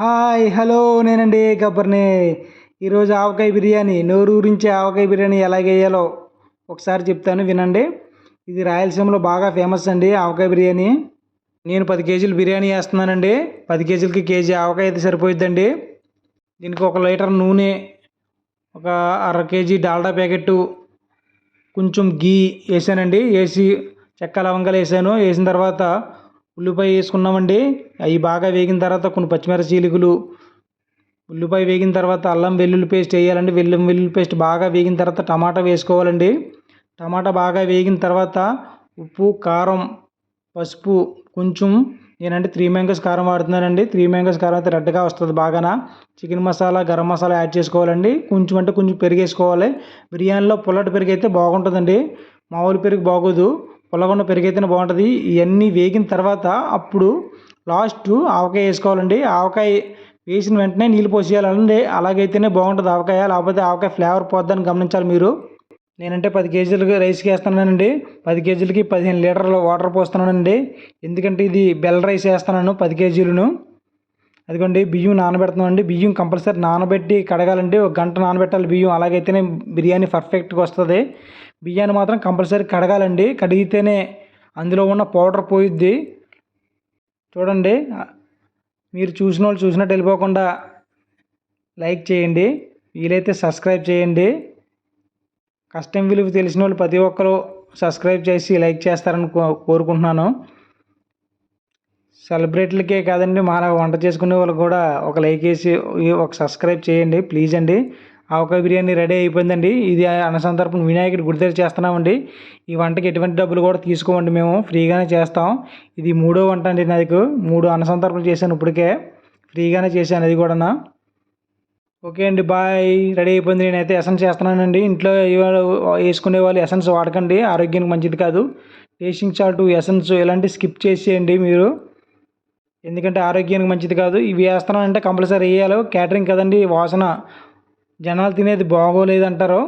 Hi hello నేనండి గబ్బర్ని. ఈరోజు ఆవకాయ బిర్యానీ నోరూరించే ఆవకాయ బిర్యానీ ఎలా వేయాలో ఒకసారి చెప్తాను వినండి. ఇది రాయలసీమలో బాగా ఫేమస్ అండి ఆవకాయ బిర్యానీ. నేను పది కేజీలు బిర్యానీ వేస్తున్నానండి. పది కేజీలకి కేజీ ఆవకాయ అయితే సరిపోయిద్దండి. దీనికి ఒక లీటర్ నూనె ఒక అర కేజీ డాల్డా ప్యాకెట్టు కొంచెం గీ వేసానండి. వేసి చెక్క లవంగాలు వేసాను. వేసిన తర్వాత ఉల్లిపాయ వేసుకున్నామండి. అవి బాగా వేగిన తర్వాత కొన్ని పచ్చిమిరప చీలికలు ఉల్లిపాయ వేగిన తర్వాత అల్లం వెల్లుల్లి పేస్ట్ వేయాలండి. వెల్లుల్లి వెల్లుల్లి పేస్ట్ బాగా వేగిన తర్వాత టమాటా వేసుకోవాలండి. టమాటా బాగా వేగిన తర్వాత ఉప్పు కారం పసుపు కొంచెం నేనంటే త్రీ మ్యాంగోస్ కారం వాడుతున్నానండి. త్రీ మ్యాంగోస్ కారం అయితే రెడ్గా వస్తుంది బాగానా. చికెన్ మసాలా గరం మసాలా యాడ్ చేసుకోవాలండి. కొంచెం అంటే కొంచెం పెరిగేసుకోవాలి. బిర్యానీలో పుల్లటి పెరుగు అయితే బాగుంటుందండి. మామూలు పెరుగు బాగోదు. పుల్లగుండ పెరుగు బాగుంటుంది. ఇవన్నీ వేగిన తర్వాత అప్పుడు లాస్ట్ ఆవకాయ వేసుకోవాలండి. ఆవకాయ వేసిన వెంటనే నీళ్ళు పోసేయాలండి. అలాగైతేనే బాగుంటుంది ఆవకాయ. లేకపోతే ఆవకాయ ఫ్లేవర్ పోద్దని గమనించాలి మీరు. నేనంటే పది కేజీలకి రైస్కి వేస్తున్నానండి పది కేజీలకి పదిహేను లీటర్ల వాటర్ పోస్తున్నానండి. ఎందుకంటే ఇది బెల్ రైస్ వేస్తున్నాను పది కేజీలను. అదిగోండి బియ్యం నానబెడుతున్నామండి. బియ్యం కంపల్సరీ నానబెట్టి కడగాలండి. ఒక గంట నానబెట్టాలి బియ్యం. అలాగైతేనే బిర్యానీ పర్ఫెక్ట్గా వస్తుంది. బియ్యాన్ని మాత్రం కంపల్సరీ కడగాలండి. కడిగితేనే అందులో ఉన్న పౌడర్ పోయిద్ది. చూడండి మీరు చూసిన వాళ్ళు చూసినట్టు వెళ్ళిపోకుండా లైక్ చేయండి. వీలైతే సబ్స్క్రైబ్ చేయండి. కష్టం విలువ తెలిసిన వాళ్ళు ప్రతి ఒక్కరు సబ్స్క్రైబ్ చేసి లైక్ చేస్తారని కో కోరుకుంటున్నాను. సెలబ్రిటీలకే కాదండి మన వంట చేసుకునే వాళ్ళు కూడా ఒక లైక్ వేసి ఒక సబ్స్క్రైబ్ చేయండి ప్లీజ్ అండి. ఆవకాయ బిర్యానీ రెడీ అయిపోయిందండి. ఇది అనసంతర్పణ వినాయకుడి గుడి దగ్గర చేస్తున్నామండి. ఈ వంటకి ఎటువంటి డబ్బులు కూడా తీసుకోమండి మేము ఫ్రీగానే చేస్తాం. ఇది మూడో వంట అండి నాకు మూడు అనసంతర్పణలు చేశాను ఇప్పటికే. ఫ్రీగానే చేశాను అది కూడా ఓకే అండి బాయ్. రెడీ అయిపోయింది. నేనైతే ఎసెన్స్ చేస్తున్నానండి. ఇంట్లో వేసుకునే వాళ్ళు ఎసెన్స్ వాడకండి. ఆరోగ్యానికి మంచిది కాదు. టేస్టింగ్ సాల్ట్ ఎసెన్స్ ఇలాంటివి స్కిప్ చేసేయండి మీరు. ఎందుకంటే ఆరోగ్యానికి మంచిది కాదు. ఇవి వేస్తున్నానంటే కంపల్సరీ వేయాలి. క్యాటరింగ్ కదండి వాసన. జనాలు తినేది బాగోలేదు అంటారు